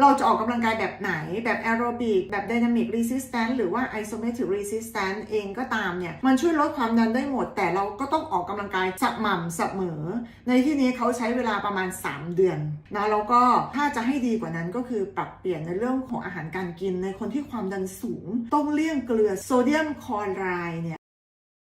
เราจะออกกำลังกายแบบไหน แบบแอโรบิกแบบไดนามิกรีสิสแตนต์หรือว่าไอโซเมตริกรีสิสแตนต์เองก็ตามเนี่ย มันช่วยลดความดันได้หมด แต่เราก็ต้องออกกำลังกายสม่ำเสมอ ในที่นี้เขาใช้เวลาประมาณ 3 เดือนนะแล้วก็ถ้าจะให้ดีกว่านั้นก็คือปรับเปลี่ยนในเรื่องของอาหารการกินในคนที่ความดันสูง ต้องเลี่ยงเกลือโซเดียมคลอไรด์เนี่ย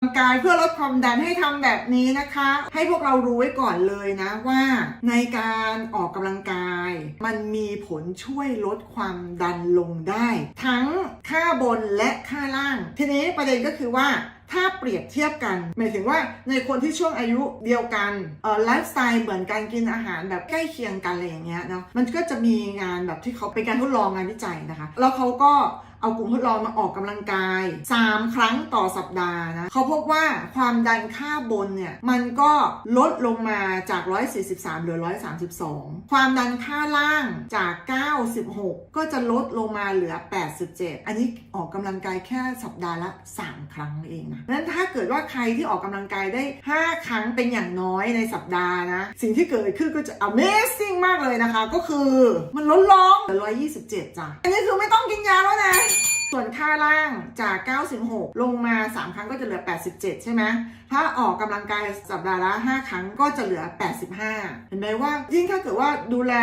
ำกายเพื่อลดความดันให้ทำแบบนี้นะคะ ให้พวกเรารู้ไว้ก่อนเลยนะว่าในการออกกำลังกาย มันมีผลช่วยลดความดันลงได้ ทั้งค่าบนและค่าล่าง ทีนี้ประเด็นก็คือว่าถ้าเปรียบเทียบกัน หมายถึงว่าในคนที่ช่วงอายุเดียวกันเออไลฟ์สไตล์เหมือนการกินอาหารแบบใกล้เคียงกันอะไรอย่างเงี้ยเนาะมันก็จะมีงานแบบที่เขาเป็นการทดลองงานวิจัยนะคะ แล้วเขาก็ เอากลุ่มทดลองมาออกกำลังกาย 3 ครั้งต่อสัปดาห์นะเขาพบว่าความดันค่าบนเนี่ยมันก็ลดลงมาจาก 143 เหลือ 132 ความดันค่าล่างจาก 96 ก็จะลดลงมาเหลือ 87 อันนี้ออกกำลังกายแค่สัปดาห์ละ 3 ครั้งเองนะนั้นถ้าเกิดว่าใครที่ออกกำลังกายได้ 5 ครั้งเป็นอย่างน้อยในสัปดาห์นะ สิ่งที่เกิดขึ้นก็จะ Amazing มากเลยนะคะ ก็คือมันลดลงเหลือ127จ้ะอันนี้คือไม่ต้องกินยาแล้วนะ ส่วนค่าล่างจาก 96 ลงมา 3 ครั้งก็จะเหลือ 87 ใช่ไหม ถ้าออกกำลังกายสัปดาห์ละ 5 ครั้งก็จะเหลือ 85 เห็นไหมว่ายิ่งถ้าเกิดว่าดูแล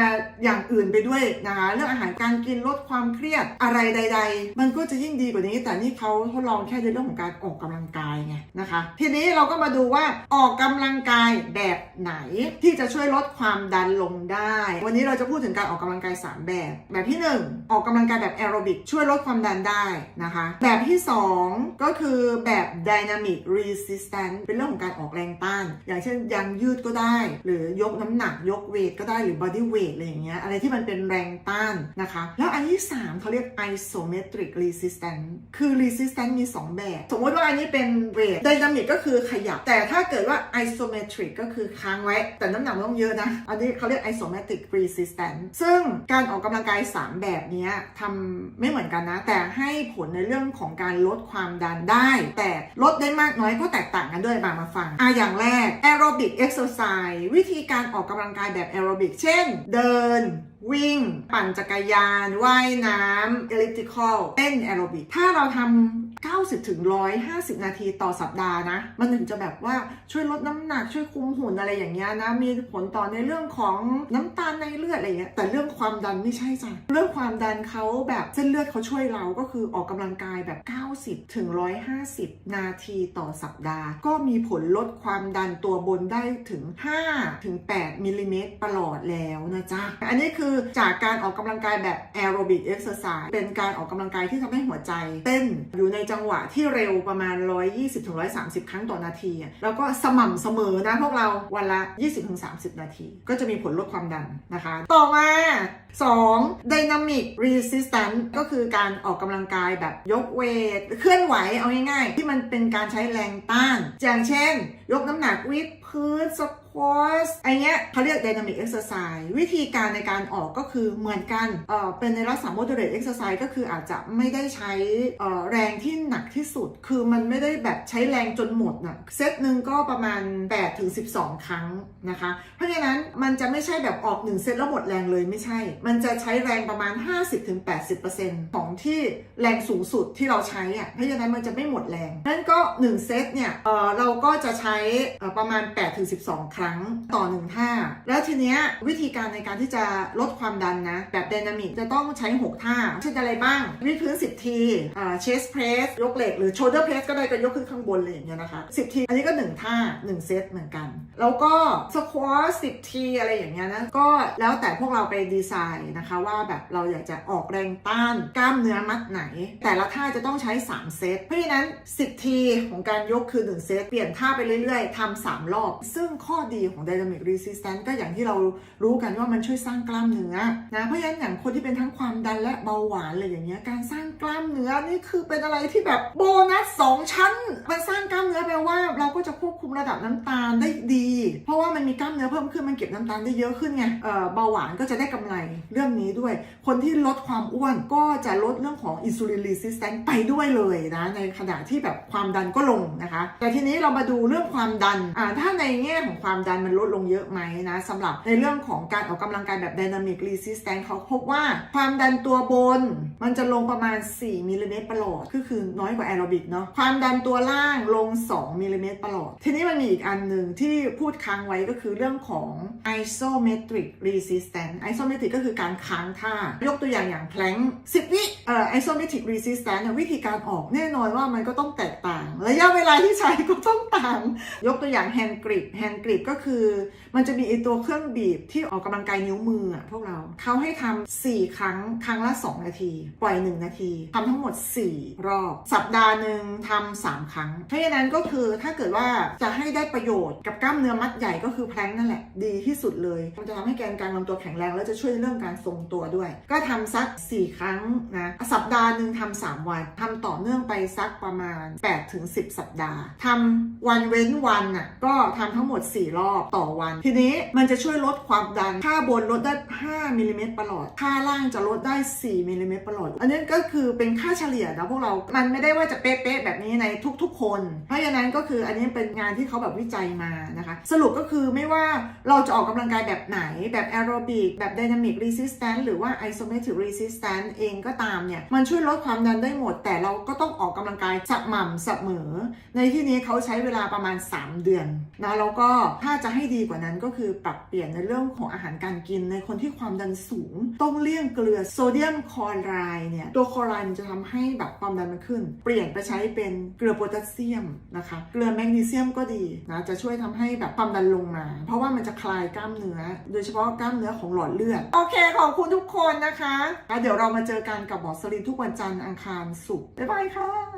อย่างอื่นไปด้วยนะคะ เรื่องอาหารการกินลดความเครียดอะไรใด ๆ มันก็จะยิ่งดีกว่านี้ แต่นี่เขาทดลองแค่ในเรื่องของการออกกำลังกายไงนะคะ ทีนี้เราก็มาดูว่าออกกำลังกายแบบไหนที่จะช่วยลดความดันลงได้ วันนี้เราจะพูดถึงการออกกำลังกาย 3 แบบ แบบที่ 1 ออกกำลังกายแบบแอโรบิกช่วยลดความดันได้นะคะ แบบที่ 2 ก็คือแบบ Dynamic Resistance เป็นเรื่องของการออกแรงต้าน อย่างเช่นยังยืดก็ได้ หรือยกน้ำหนักยกเวทก็ได้หรือ body weight อะไรอย่างเงี้ยอะไรที่มันเป็นแรงต้านนะคะ แล้วอันที่ 3เขาเรียก isometric resistance คือ resistance มี 2 แบบ สมมติว่าอันนี้เป็นเวท dynamic ก็คือขยับ แต่ถ้าเกิดว่า isometric ก็คือค้างไว้ แต่น้ำหนักต้องเยอะนะ อันนี้เขาเรียก isometric resistance ซึ่งการออกกำลังกาย 3 แบบนี้ทำไม่เหมือนกันนะ แต่ให้ให้ผลในเรื่องของการลดความดันได้ แต่ลดได้มากน้อยก็แตกต่างกันด้วยมามาฟังอะอย่างแรกแอโรบิกเอ็กซ์ไซส์วิธีการออกกำลังกายแบบแอโรบิกเช่น เดินวิ่ง ปั่นจักรยาน ว่ายน้ำ elliptical เต้นแอโรบิก ถ้าเราทำ 90ถึง150 นาทีต่อสัปดาห์นะ มันถึงจะแบบว่าช่วยลดน้ำหนักช่วยคุมหุ่นอะไรอย่างเงี้ยนะ มีผลต่อในเรื่องของน้ำตาลในเลือดอะไรเงี้ยแต่เรื่องความดันไม่ใช่จ้ะเรื่องความดันเขาแบบเส้นเลือดเขาช่วยเราก็คือออกกำลังกายแบบ 90ถึง150 นาทีต่อสัปดาห์ ก็มีผลลดความดันตัวบนได้ถึง5ถึง8มิลลิเมตรประหลอดแล้วนะจ๊ะอันนี้คือือจากการออกกำลังกายแบบแอโรบิกเอ็กซ์ไซส์เป็นการออกกำลังกายที่ทำให้หัวใจ เต้นอยู่ในจังหวะที่เร็วประมาณ 120-130 ครั้งต่อนาที แล้วก็สม่ำเสมอนะพวกเราวันละ 20-30 นาที ก็จะมีผลลดความดันนะคะ ต่อมา 2. Dynamic Resistance ก็คือการออกกำลังกายแบบยกเวท เคลื่อนไหวเอาง่ายๆ ที่มันเป็นการใช้แรงต้าน อย่างเช่น ยกน้ำหนักวิดพื้นสควอสไอเนี้ยเขาเรียก Dynamic Exercise วิธีการในการออกก็คือเหมือนกันเอ่อเป็นในลักษณะ Moderate Exercise ก็คืออาจจะไม่ได้ใช้เอ่อแรงที่หนักที่สุด คือมันไม่ได้แบบใช้แรงจนหมดนะเซตหนึ่งก็ประมาณ8ถึง12 ครั้งนะคะ เพราะฉะนั้นมันจะไม่ใช่แบบออก1เซตแล้วหมดแรงเลยไม่ใช่ มันจะใช้แรงประมาณ 50-80%ของที่แรงสูงสุดที่เราใช้อะเพราะฉะนั้นมันจะไม่หมดแรงนั้นก็ 1 เซตเนี่ยเอ่อเราก็จะใช้ประมาณ8-12 ครั้งต่อ1ท่าแล้วทีเนี้ยวิธีการในการที่จะลดความดันนะ แบบไดนามิกจะต้องใช้ 6 ท่า เช่นอะไรบ้างวิดพื้น 10 ทีอ่า chest press ยกเหล็กหรือ shoulder press ก็ได้ก็ยกขึ้นข้างบนเลยอย่างเงี้ยนะคะ 10 ที อันนี้ก็ 1 ท่า 1 เซตเหมือนกัน แล้วก็ squat 10 ทีอะไรอย่างเงี้ยนะก็แล้วแต่พวกเราไปดีไซน์นะคะ ว่าแบบเราอยากจะออกแรงต้านกล้ามเนื้อมัดไหน แต่ละท่าจะต้องใช้ 3 เซตเพราะฉะนั้น 10 ทีของการยกคือ 1 เซตเปลี่ยนท่าไปเรื่อยๆทำ3รอบซึ่งข้อดีของ Dynamic Resistance ก็อย่างที่เรารู้กันว่ามันช่วยสร้างกล้ามเนื้อนะเพราะฉะนั้นอย่างคนที่เป็นทั้งความดันและเบาหวานเลยอย่างเงี้ยการสร้างกล้ามเนื้อนี่คือเป็นอะไรที่แบบโบนัสสองชั้น มันสร้างกล้ามเนื้อแปลว่า เราก็จะควบคุมระดับน้ำตาลได้ดี เพราะว่ามันมีกล้ามเนื้อเพิ่มขึ้นมันเก็บน้ำตาลได้เยอะขึ้นไงเออเบาหวานก็จะได้กำไรเรื่องนี้ด้วย คนที่ลดความอ้วนก็จะลดเรื่องของอินซูลินรีสิสแตนไปด้วยเลยนะในขณะที่แบบความดันก็ลงนะคะ แต่ทีนี้เรามาดูเรื่องความดันอ่าถ้าในแง่ของความดันมันลดลงเยอะไหมนะสำหรับในเรื่องของการออกกำลังกายแบบ Dynamic Resistance เขาพบว่าความดันตัวบน มันจะลงประมาณ 4มิลลิเมตรประหลอดก็คือน้อยกว่าแอโรบิกเนาะความดันตัวล่างลง 2มิลลิเมตรประหลอด ทีนี้มันมีอีกอันหนึ่งที่พูดค้างไว้ก็คือเรื่องของ isometric resistance isometric ก็คือการค้างท่า ยกตัวอย่างอย่างแพลง10วิเอ่อ isometric resistance เนี่ยวิธีการออกแน่นอนว่ามันก็ต้องแตกต่าง ระยะเวลาที่ใช้ก็ต้องต่าง ยกตัวอย่าง hand grip hand grip ก็คือ มันจะมีไอตัวเครื่องบีบที่ออกกำลังกายนิ้วมืออะพวกเราเขาให้ทำ4ครั้ง ครั้งละ 2 นาที ปล่อย 1 นาทีทำทั้งหมด 4 รอบ สัปดาห์หนึ่งทำ3ครั้ง เพราะฉะนั้นก็คือถ้าเกิดว่าจะให้ได้ประโยชน์กับกล้ามเนื้อมัดใหญ่ก็คือแพลงนั่นแหละ ดีที่สุดเลย มันจะทำให้แกนกลางลำตัวแข็งแรง แล้วจะช่วยเรื่องการทรงตัวด้วย ก็ทำสัก 4 ครั้งนะสัปดาห์หนึ่งทำ3วันทำต่อเนื่องไปสักประมาณ8ถึง10สัปดาห์ทำวันเว้นวันน่ะก็ทำทั้งหมด 4 รอบต่อวัน ทีนี้มันจะช่วยลดความดัน ค่าบนลดได้ 5มิลลิเมตรประหลอด ค่าล่างจะลดได้ 4มิลลิเมตรประหลอด อันนี้ก็คือเป็นค่าเฉลี่ยนะพวกเรา มันไม่ได้ว่าจะเป๊ะๆแบบนี้ในทุกๆ คน เพราะฉะนั้นก็คืออันนี้เป็นงานที่เขาแบบวิจัยมานะคะ สรุปก็คือไม่ว่าเราจะออกกำลังกายแบบไหน แบบแอโรบิก แบบ Dynamic Resistance หรือว่า Isometric Resistance เองก็ตามเนี่ย มันช่วยลดความดันได้หมด แต่เราก็ต้องออกกำลังกายสม่ำเสมอในที่นี้เขาใช้เวลาประมาณ 3 เดือนนะแล้วก็ถ้าจะให้ดีกว่านั้นก็คือปรับเปลี่ยนในเรื่องของอาหารการกินในคนที่ความดันสูง ต้องเลี่ยงเกลือโซเดียมคลอไรด์เนี่ยตัวคลอไรด์มันจะทำให้แบบความดันมันขึ้น เปลี่ยนไปใช้เป็นเกลือโพแทสเซียมนะคะเกลือแมกนีเซียมก็ดีนะจะช่วยทำให้แบบความดันลงมา เพราะว่ามันจะคลายกล้ามเนื้อ โดยเฉพาะกล้ามเนื้อของหลอดเลือด โอเค ขอบคุณทุกคนนะคะแล้วเดี๋ยวเรามาเจอกันกับหมอสลินทุกวันจันทร์อังคารศุกร์บ๊ายบายค่ะ